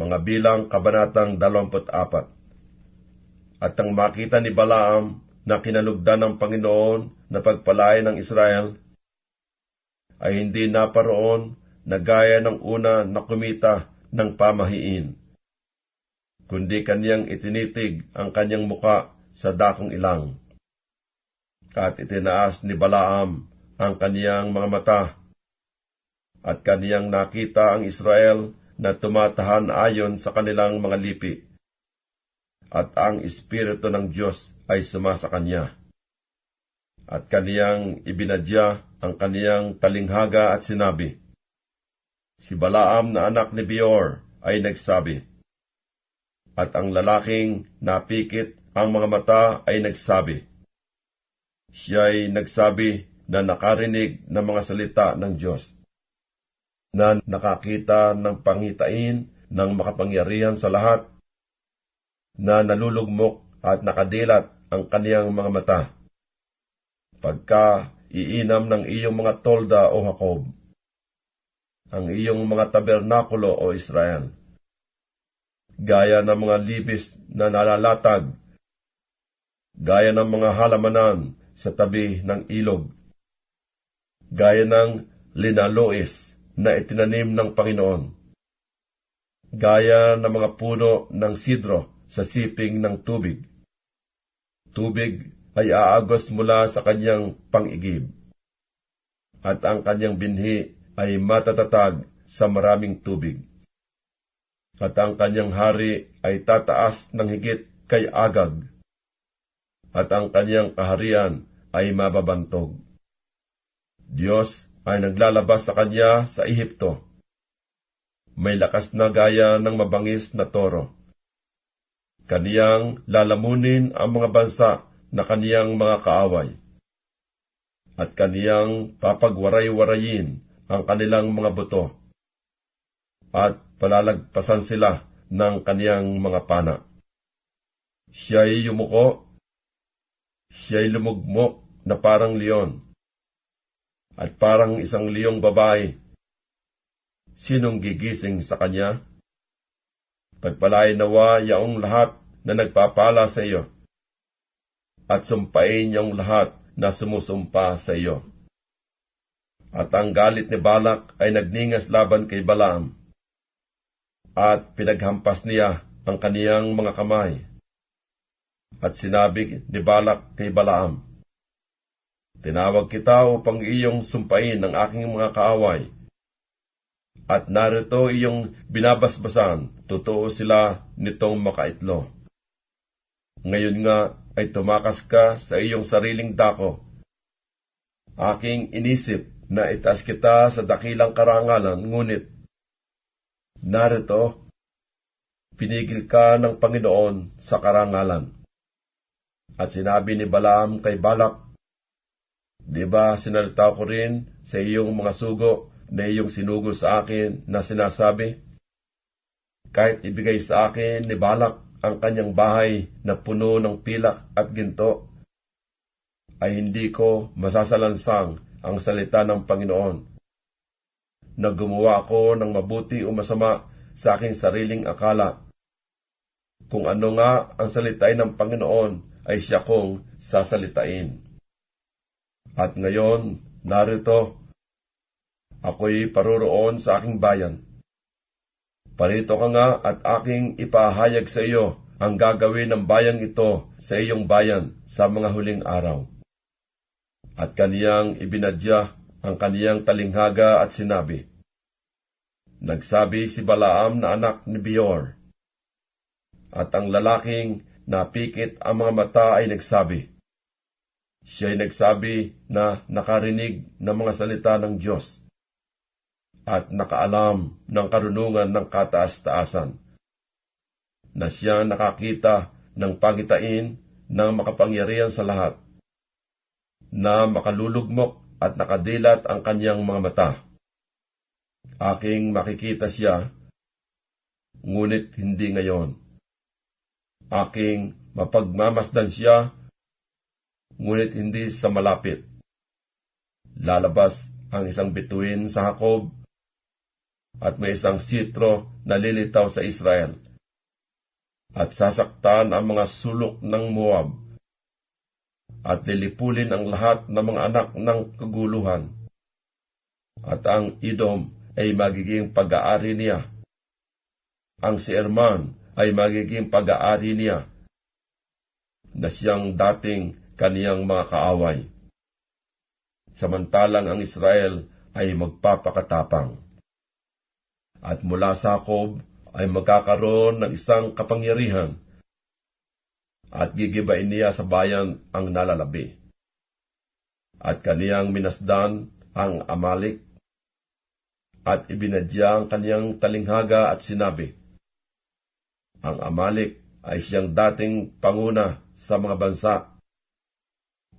mga bilang kabanatang 24. At nang makita ni Balaam na kinalugdan ng Panginoon na pagpalain ng Israel, ay hindi naparoon na gaya ng una na kumita ng pamahiin, kundi kaniyang itinitig ang kanyang muka sa dakong ilang. At itinaas ni Balaam ang kaniyang mga mata, at kaniyang nakita ang Israel na tumatahan ayon sa kanilang mga lipi, at ang Espiritu ng Diyos ay sumasa kanya. At kaniyang ibinadya ang kaniyang talinghaga at sinabi, Si Balaam na anak ni Beor ay nagsabi, at ang lalaking napikit ang mga mata ay nagsabi, Siya'y nagsabi na nakarinig ng mga salita ng Diyos, na nakakita ng pangitain ng makapangyarihan sa lahat, na nalulugmok at nakadilat ang kaniyang mga mata. Pagka iinam ng iyong mga tolda o Jacob, ang iyong mga tabernakulo o Israel, gaya ng mga libis na nalalatag, gaya ng mga halamanan sa tabi ng ilog, gaya ng linalois na itinanim ng Panginoon, gaya ng mga puno ng sidro sa siping ng tubig. Tubig ay aagos mula sa kanyang pangigib, at ang kanyang binhi ay matatatag sa maraming tubig. At ang kanyang hari ay tataas ng higit kay Agag, at ang kanyang kaharian ay mababantog. Diyos ay naglalabas sa kanya sa Ehipto. May lakas na gaya ng mabangis na toro. Kaniyang lalamunin ang mga bansa na kaniyang mga kaaway. At kaniyang papagwaray-warayin ang kanilang mga buto. At palalagpasan sila ng kaniyang mga pana. Siya'y yumuko, siya'y lumugmok na parang leon, at parang isang liyong babae. Sinong gigising sa kanya? Pagpalain nawa yaong lahat na nagpapala sa iyo, at sumpain niyong lahat na sumusumpa sa iyo. At ang galit ni Balak ay nagningas laban kay Balaam, at pinaghampas niya ang kaniyang mga kamay. At sinabi ni Balak kay Balaam, Tinawag kita upang iyong sumpain ang aking mga kaaway. At narito iyong binabasbasan, totoo sila nitong makaitlo. Ngayon nga ay tumakas ka sa iyong sariling dako. Aking inisip na itaas kita sa dakilang karangalan, ngunit narito, pinigil ka ng Panginoon sa karangalan. At sinabi ni Balaam kay Balak, Di ba sinalita ko rin sa iyong mga sugo na iyong sinugo sa akin na sinasabi, Kahit ibigay sa akin ni Balak ang kanyang bahay na puno ng pilak at ginto, ay hindi ko masasalansang ang salita ng Panginoon. Na gumawa ako ng mabuti o masama sa aking sariling akala. Kung ano nga ang salitain ng Panginoon ay siya kong sasalitain. At ngayon, narito, ako'y paroroon sa aking bayan. Parito ka nga at aking ipahayag sa iyo ang gagawin ng bayang ito sa iyong bayan sa mga huling araw. At kaniyang ibinadya ang kaniyang talinghaga at sinabi, Nagsabi si Balaam na anak ni Beor, at ang lalaking napikit ang mga mata ay nagsabi, Siya'y nagsabi na nakarinig ng mga salita ng Diyos at nakaalam ng karunungan ng kataas-taasan, na siya nakakita ng pagitain ng makapangyarihan sa lahat, na makalulugmok at nakadilat ang kanyang mga mata. Aking makikita siya, ngunit hindi ngayon. Aking mapagmamasdan siya, ngunit hindi sa malapit. Lalabas ang isang bituin sa Hakob at may isang sitro na lilitaw sa Israel. At sasaktan ang mga sulok ng Moab, at lilipulin ang lahat ng mga anak ng kaguluhan. At ang Idom ay magiging pag-aari niya. Ang si Erman ay magiging pag-aari niya na siyang dating kaniyang mga kaaway. Samantalang ang Israel ay magpapakatapang. At mula sa Jacob ay magkakaroon ng isang kapangyarihan at gigibain niya sa bayan ang nalalabi. At kaniyang minasdan ang Amalik at ibinadya ang kaniyang talinghaga at sinabi, Ang Amalik ay siyang dating panguna sa mga bansa,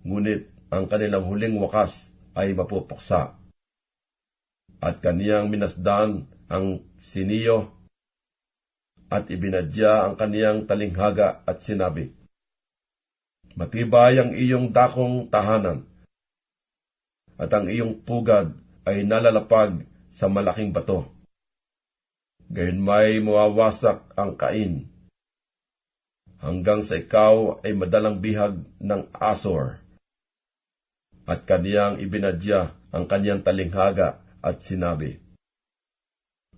ngunit ang kanilang huling wakas ay mapupuksa. At kaniyang minasdan ang siniyo at ibinadya ang kaniyang talinghaga at sinabi, Matibay ang iyong dakong tahanan, at ang iyong pugad ay nalalapag sa malaking bato. Gayon may mawawasak ang kain, hanggang sa ikaw ay madalang bihag ng Asor. At kaniyang ibinadya ang kaniyang talinghaga at sinabi,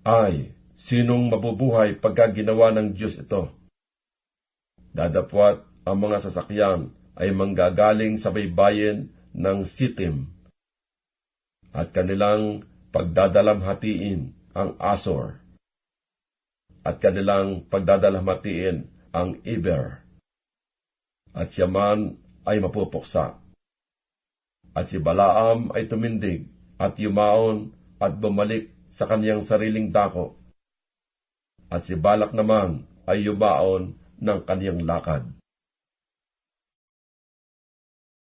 Ay, sinong mabubuhay pagka ginawa ng Diyos ito? Dadapwat ang mga sasakyan ay manggagaling sa baybayin ng Sitim at kanilang pagdadalamhatiin ang Asor at kanilang pagdadalamhatiin ang Iber at siya man ay mapupuksa. At si Balaam ay tumindig at yumaon at bumalik sa kaniyang sariling dako. At si Balak naman ay yumaon ng kaniyang lakad.